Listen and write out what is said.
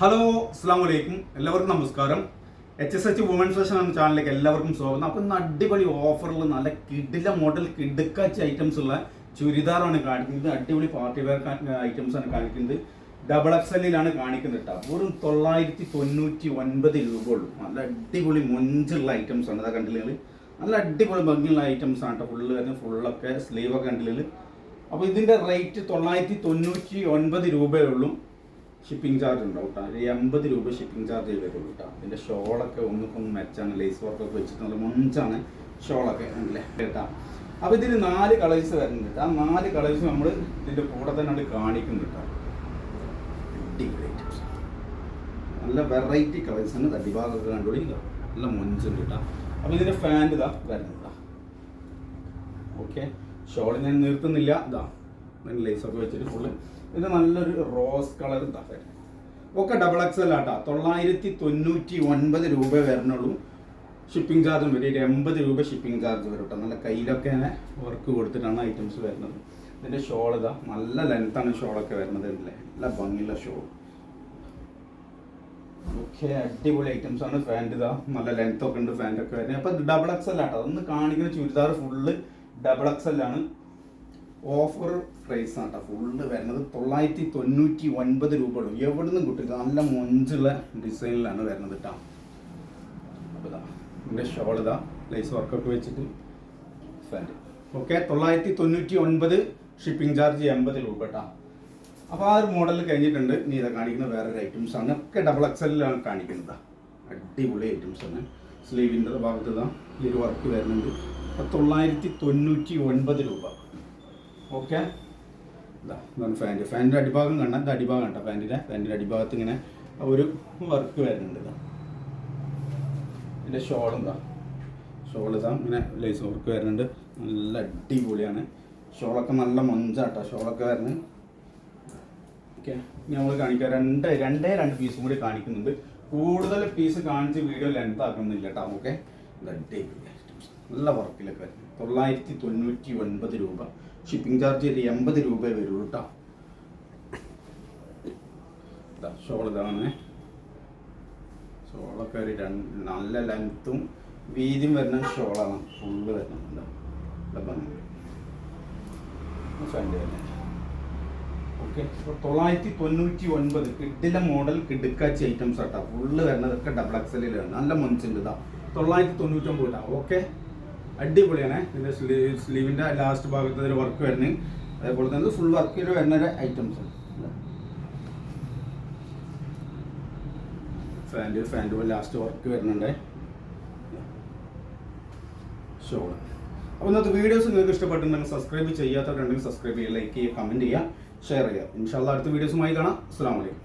Hello അസ്സാം വലൈക്കും എല്ലാവർക്കും നമസ്കാരം. H S H women's fashion എന്ന ചാനലിലേക്ക് എല്ലാവർക്കും സ്വാഗതം. അപ്പോൾ ഇന്ന് അടിപൊളി ഓഫറിൽ നല്ല കിഡില മോഡൽ കിടുക്കാച്ച ഐറ്റംസ് ഉള്ള ചുരിദാറാണ് കാണിക്കുന്നത്. അടിപൊളി പാർട്ടി വെയർ ഐറ്റംസ് ആണ് കാണിക്കുന്നത്. ഡബിൾ എക്സ് എല്ലിലാണ് കാണിക്കുന്നത് കേട്ടോ വെറും തൊള്ളായിരത്തി തൊണ്ണൂറ്റി ഒൻപത് രൂപ ഉള്ളൂ. നല്ല അടിപൊളി മൊഞ്ചുള്ള ഐറ്റംസ് ആണ്. അതാ കണ്ടില്ലെങ്കിൽ നല്ല അടിപൊളി ഭംഗിയുള്ള ഐറ്റംസ് ആണ് കേട്ടോ ഫുള്ള് വരുന്നത്. ഫുള്ളൊക്കെ സ്ലീവൊക്കെ കണ്ടില്ലെങ്കിൽ അപ്പോൾ ഇതിന്റെ റേറ്റ് തൊള്ളായിരത്തി തൊണ്ണൂറ്റി ഒൻപത് രൂപയേ ഉള്ളൂ. ഷിപ്പിംഗ് ചാർജ് ഉണ്ടാവും കേട്ടോ? ഒരു എൺപത് രൂപ ഷിപ്പിംഗ് ചാർജ് വരുള്ളൂ കേട്ടോ. ഇതിന്റെ ഷോളൊക്കെ ഒന്നിക്കൊന്ന് മെച്ചാണ് ലേസ് വർക്കൊക്കെ വെച്ചിട്ട് നല്ല മുഞ്ചാണ് ഷോളൊക്കെ അല്ലേ? കേട്ടോ? അപ്പോൾ ഇതിന് നാല് കളേഴ്സ് വരുന്നുണ്ട് ആ നാല് കളേഴ്സ് നമ്മൾ ഇതിന്റെ കൂടെ തന്നെ നമ്മൾ കാണിക്കുന്നുണ്ട് കേട്ടോ. നല്ല വെറൈറ്റി കളേഴ്സ് ആണ്. തടിഭാഗമൊക്കെ കണ്ടുപിടി നല്ല മൊഞ്ചുണ്ട് കേട്ടോ. അപ്പോൾ ഇതിന്റെ ഫാൻ ഇതാ വരുന്നതാ ഓക്കെ ഷോൾ ഞാൻ നിർത്തുന്നില്ല. ഇതാ. ലേസൊക്കെ വെച്ചിട്ട് ഫുള്ള് ഇത് നല്ലൊരു റോസ് കളർ വരുന്നത് ഒക്കെ ഡബിൾ എക്സൽ ആട്ടാ. തൊള്ളായിരത്തി തൊണ്ണൂറ്റി ഒൻപത് രൂപ വരണുള്ളൂ. ഷിപ്പിംഗ് ചാർജും വരും. എൺപത് രൂപ ഷിപ്പിംഗ് ചാർജ് വരും കേട്ടോ നല്ല കയ്യിലൊക്കെ വർക്ക് കൊടുത്തിട്ടാണ് ഐറ്റംസ് വരുന്നത്. ഇതിന്റെ ഷോൾ ഇതാ. നല്ല ലെങ്ത്താണ് ഷോളൊക്കെ വരുന്നത് ഇതിലെ. നല്ല ഭംഗിയുള്ള ഷോൾ ഓക്കെ അടിപൊളി ഐറ്റംസ് ആണ്. ഫാന്റ് ഇതാ. നല്ല ലെങ്ത് ഒക്കെ ഉണ്ട് ഫാന്റ് ഒക്കെ വരുന്നത്. അപ്പോൾ ഡബിൾ എക്സൽ ആട്ടോ. അതൊന്ന് കാണിക്കുന്ന ചുരിദാർ ഫുള്ള് ഡബിൾ എക്സൽ ആണ്. ഓഫർ പ്രൈസ് ആണ് കേട്ടോ ഫുള്ള് വരുന്നത് തൊള്ളായിരത്തി തൊണ്ണൂറ്റി ഒൻപത് രൂപ ഉള്ളൂ. എവിടെ നിന്നും കിട്ടും നല്ല മൊഞ്ചുള്ള ഡിസൈനിലാണ് വരുന്നത് കേട്ടോ അപ്പോൾ ഇതാ ഇതിന്റെ ഷോൾ ലൈസ് വർക്കൊക്കെ വെച്ചിട്ട് ഫാന്റ് ഓക്കെ തൊള്ളായിരത്തി തൊണ്ണൂറ്റി ഒൻപത് ഷിപ്പിംഗ് ചാർജ് എൺപത് രൂപ കേട്ടോ അപ്പോൾ ആ ഒരു മോഡൽ കഴിഞ്ഞിട്ടുണ്ട്. നീ ഇതാ കാണിക്കുന്ന വേറൊരു ഐറ്റംസ് ആണ്. ഒക്കെ ഡബിൾ എക്സലിലാണ് കാണിക്കുന്നത് അടിപൊളി ഐറ്റംസ് ആണ്. സ്ലീവിന്റെ ഭാഗത്ത് ഇതാ ഈ ഒരു വർക്ക് വരുന്നുണ്ട്. തൊള്ളായിരത്തി തൊണ്ണൂറ്റി ഒൻപത് രൂപ. ഓക്കെ. ഇതാ ഇതാണ് ഫാനിന്റെ അടിഭാഗം കണ്ട? ഇത് അടിഭാഗം കണ്ട ഫാനിന്റെ ഫാനിന്റെ അടിഭാഗത്ത് ഇങ്ങനെ ഒരു വർക്ക് വരുന്നുണ്ട് ഇതാ. ഇതിന്റെ ഷോളും എന്താ ഷോൾ ഇതാ ഇങ്ങനെ ലേസ് വർക്ക് വരുന്നുണ്ട്. നല്ല അടിപൊളിയാണ്. ഷോളൊക്കെ നല്ല മൊഞ്ചാട്ടോ ഷോളൊക്കെ വരുന്നത്. ഓക്കെ നമ്മൾ കാണിക്കാം. രണ്ട് രണ്ടേ രണ്ട് പീസും കൂടി കാണിക്കുന്നുണ്ട്. കൂടുതൽ പീസ് കാണിച്ച് വീഡിയോ ലെങ്ത് ആക്കുന്നില്ല കേട്ടോ ഓക്കെ. ഇത് നല്ല വർക്കിലൊക്കെ വരുന്നത് തൊള്ളായിരത്തി തൊണ്ണൂറ്റി ഒൻപത് രൂപ. ഷിപ്പിംഗ് ചാർജ് ഒരു എൺപത് രൂപ വരുള്ളൂ കേട്ടോ ഷോൾ ഇതാണ്. ഷോളൊക്കെ ഒരു നല്ല ലെങ്ത്തും വീതിയും വരുന്ന ഷോളാണ്. ഫുള്ള് വരുന്നുണ്ട്. ഓക്കെ തൊള്ളായിരത്തി തൊണ്ണൂറ്റി ഒൻപത് കിഡിലെ മോഡൽ കിടുക്കാച്ചി ഐറ്റംസ് ആട്ടാ. ഫുള്ള് വരുന്നതൊക്കെ ഡബിൾ എക്സലിലാണ് നല്ല മുൻസിന്റെ ഇതാ തൊള്ളായിരത്തി തൊണ്ണൂറ്റൊമ്പത് ഇതാ ഓക്കെ? അടിപൊളിയാണ്. ഇതിന്റെ സ്ലീവ് സ്ലീവിന്റെ ലാസ്റ്റ് ഭാഗത്ത് ഒരു വർക്ക് വരുന്നത്. അതേപോലെ തന്നെ ഫുൾ വർക്കിൽ വരുന്ന ഒരു items pant pant last work വരുന്നുണ്ട്. ഷോൾ അപ്പോൾ ഇന്നത്തെ വീഡിയോസ് നിങ്ങൾക്ക് ഇഷ്ടപ്പെട്ടിട്ടുണ്ടെങ്കിൽ സബ്സ്ക്രൈബ് ചെയ്യാത്തവരുണ്ടെങ്കിൽ സബ്സ്ക്രൈബ് ചെയ്യുക ലൈക്ക് ചെയ്യുക കമന്റ് ചെയ്യുക ഷെയർ ചെയ്യുക. ഇൻഷാല്ല അടുത്ത വീഡിയോസുമായി കാണാം. അസ്സാം വലൈക്കും